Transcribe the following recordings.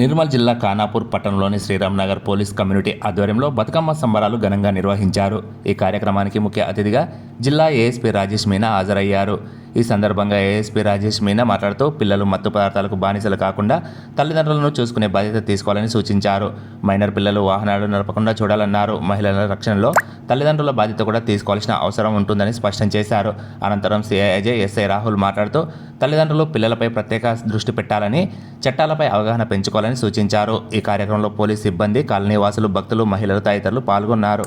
నిర్మల్ జిల్లా ఖానాపూర్ పట్టణంలోని Sriramnagar police community ఆధ్వర్యంలో బతుకమ్మ సంబరాలు ఘనంగా నిర్వహించారు. ఈ కార్యక్రమానికి ముఖ్య అతిథిగా జిల్లా ఏఎస్పీ రాజేష్ మీనా హాజరయ్యారు. ఈ సందర్భంగా ఏఎస్పీ రాజేష్ మీనా మాట్లాడుతూ పిల్లలు మత్తు పదార్థాలకు బానిసలు కాకుండా తల్లిదండ్రులను చూసుకునే బాధ్యత తీసుకోవాలని సూచించారు. మైనర్ పిల్లలు వాహనాలు నడపకుండా చూడాలన్నారు. మహిళల రక్షణలో తల్లిదండ్రుల బాధ్యత కూడా తీసుకోవాల్సిన అవసరం ఉంటుందని స్పష్టం చేశారు. అనంతరం సిఐ అజయ్ ఎస్ఐ రాహుల్ మాట్లాడుతూ తల్లిదండ్రులు పిల్లలపై ప్రత్యేక దృష్టి పెట్టాలని చట్టాలపై అవగాహన పెంచుకోవాలని సూచించారు. ఈ కార్యక్రమంలో పోలీస్ సిబ్బంది కాలనీ వాసులు భక్తులు మహిళలు తదితరులు పాల్గొన్నారు.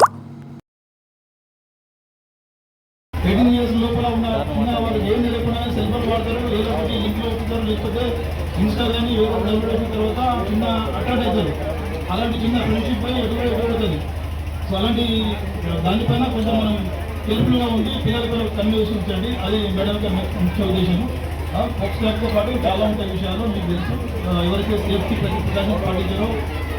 పడతారు ఫోన్ ఏదో ఒకటి లింక్లో ఎక్కుతారు లేకపోతే ఇన్స్టా కానీ ఏదో డౌన్లోడ్ తర్వాత చిన్న అట్రాక్ట్ అవుతారు అలాంటి చిన్న ఫ్రెండ్షిప్ పై ఎటువంటి ఎదురవుతుంది. సో అలాంటి దానిపైన కొంచెం మనం హెల్ప్ఫుల్గా ఉండి పిల్లలతో ఉంచండి అది మేడం ముఖ్య ఉద్దేశం ఫస్ట్ క్లాస్తో పాటు చాలా ఉంటాయి విషయాలు మీకు తెలుసు. ఎవరైతే సేఫ్టీ ప్రతి ప్రికాషన్స్ పాటించారో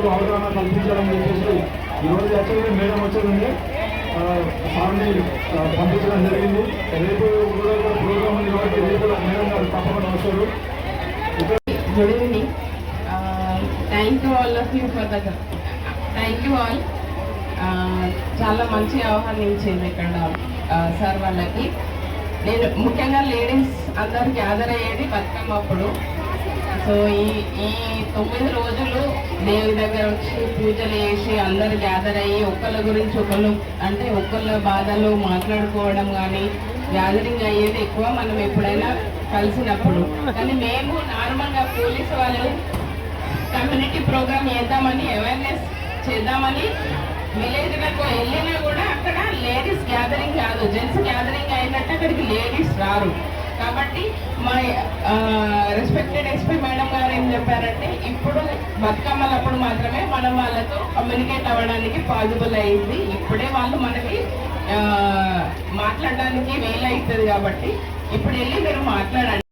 చేసేసి అవగాహన కల్పించాలని చెప్పేసి ఈరోజు యాక్చువల్గా మేడం వచ్చేదండి సార్ని పంపించడం జరిగింది. రేపు కూడా ప్రోగ్రామ్ ఉంది కాబట్టి రేపు మేడం గారు తప్పకుండా వస్తారు. Good evening thank you all of you for the thank you all చాలా మంచి ఆహ్వానించింది ఇక్కడ సార్ వాళ్ళకి. నేను ముఖ్యంగా లేడీస్ అందరికి గ్యాదర్ అయ్యేది బతుకమ్మ అప్పుడు సో ఈ ఈ తొమ్మిది రోజులు దేవుని దగ్గర వచ్చి పూజలు చేసి అందరు గ్యాదర్ అయ్యి ఒకళ్ళ గురించి ఒకళ్ళు అంటే ఒకళ్ళ బాధలు మాట్లాడుకోవడం కానీ గ్యాదరింగ్ అయ్యేది ఎక్కువ మనం ఎప్పుడైనా కలిసినప్పుడు. కానీ మేము నార్మల్గా పోలీసు వాళ్ళు కమ్యూనిటీ ప్రోగ్రామ్ చేద్దామని అవేర్నెస్ చేద్దామని విలేజ్లకు వెళ్ళినా కూడా అక్కడ లేడీస్ గ్యాదరింగ్ కాదు. జెంట్స్ గ్యాదరింగ్ అయినట్టు అక్కడికి లేడీస్ రారు. కాబట్టి మా రెస్పెక్టెడ్ ఎస్పీ మేడం గారు ఏం చెప్పారంటే ఇప్పుడు బతుకమ్మలప్పుడు మాత్రమే మనం వాళ్ళతో కమ్యూనికేట్ అవ్వడానికి పాసిబుల్ అయింది. ఇప్పుడే వాళ్ళు మనకి మాట్లాడడానికి వీలవుతుంది కాబట్టి ఇప్పుడు వెళ్ళి మీరు మాట్లాడండి.